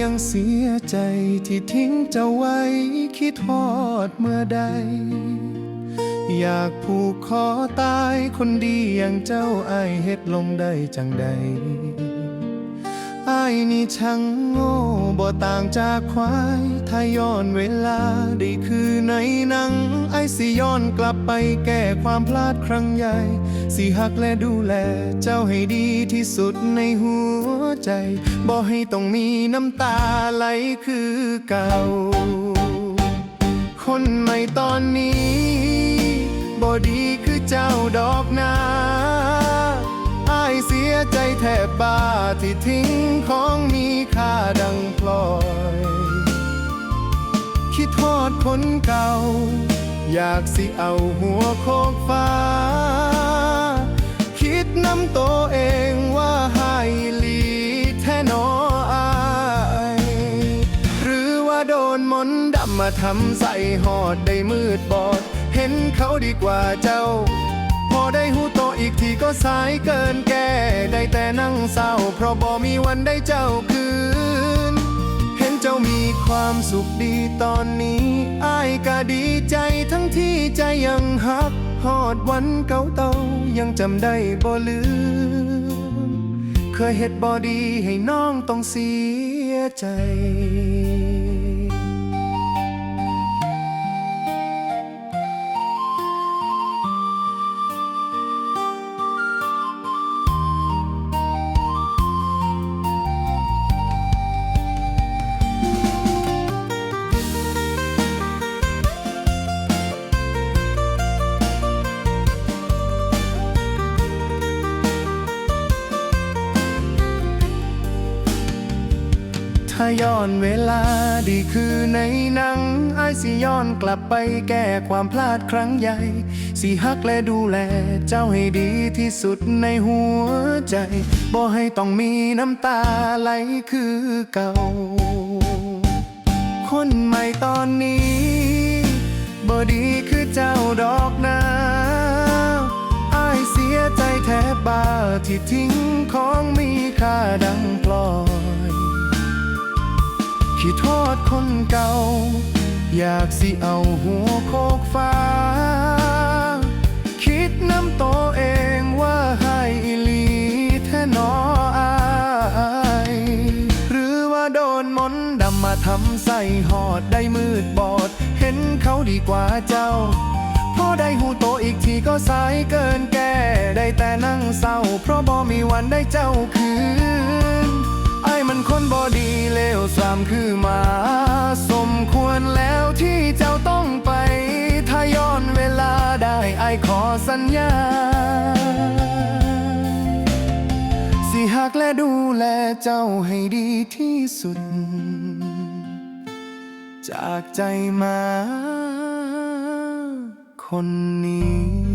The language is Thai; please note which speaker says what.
Speaker 1: ยังเสียใจที่ทิ้งเจ้าไว้ คิดทอดเมื่อใด อยากผูกคอตายคนดีอย่างเจ้าไอเฮ็ดลงได้จังใดไอนี่ช่างโง่บ่ต่างจากควาย ถ้าย้อนเวลาได้คือในหนัง ไอายสิย้อนกลับ ไปแก้ความพลาดครั้งใหญ่ สิหักและดูแล เจ้าให้ดีที่สุดในหัวใจ บ่ให้ต้องมีน้ำตาไหลคือเก่า คนใหม่ตอนนี้บ่ดีคือเจ้าดอกนาอายเสียใจแทบบ้าที่ทิ้งของมีค่าดังพลอย คิดทอดคนเก่า อยากสิเอาหัวโคกฟ้า คิดน้ำตัวเองว่าให้ลีแท้หนออายหรือว่าโดนมนต์ดำมาทำใส่หอดได้มืดบอด เห็นเขาดีกว่าเจ้า พอได้หูโตอีกทีก็สายเกินแก้ได้แต่นั่งเศร้า เพราะบ่มีวันได้เจ้าคืน เห็นเจ้ามีความสุขดีตอนนี้ อายก็ดีใจทั้งที่ใจยังหักหอดวันเก่าเตายังจำได้บ่ลืม เคยเฮ็ดบ่ดีให้น้องต้องเสียใจ ถ้าย้อนเวลาดีคือในหนังอายสิย้อนกลับไปแก้ความพลาดครั้งใหญ่ สิฮักและดูแลเจ้าให้ดีที่สุดในหัวใจ บ่ให้ต้องมีน้ำตาไหลคือเก่า คนใหม่ตอนนี้บ่ดีคือเจ้าดอกนาอายเสียใจแทบบ้าที่ทิ้งของมีค่าดังพลอ ยคิดโทษคนเก่า อยากสิเอาหัวโคกฟ้า คิดน้ำตเองว่าให้อีลีแท้นออายหรือว่าโดนมนต์ดำมาทำใส่หอดได้มืดบอด เห็นเขาดีกว่าเจ้าพอได้หูโตอีกทีก็สายเกินแก้ ได้แต่นั่งเศร้า เพราะบ่มีวันได้เจ้าคืน มันคนบอดีเลวสามคือมา สมควรแล้วที่เจ้าต้องไป ถ้าย้อนเวลาได้ไอขอสัญญา สิหักและดูแลเจ้าให้ดีที่สุด จากใจมาคนนี้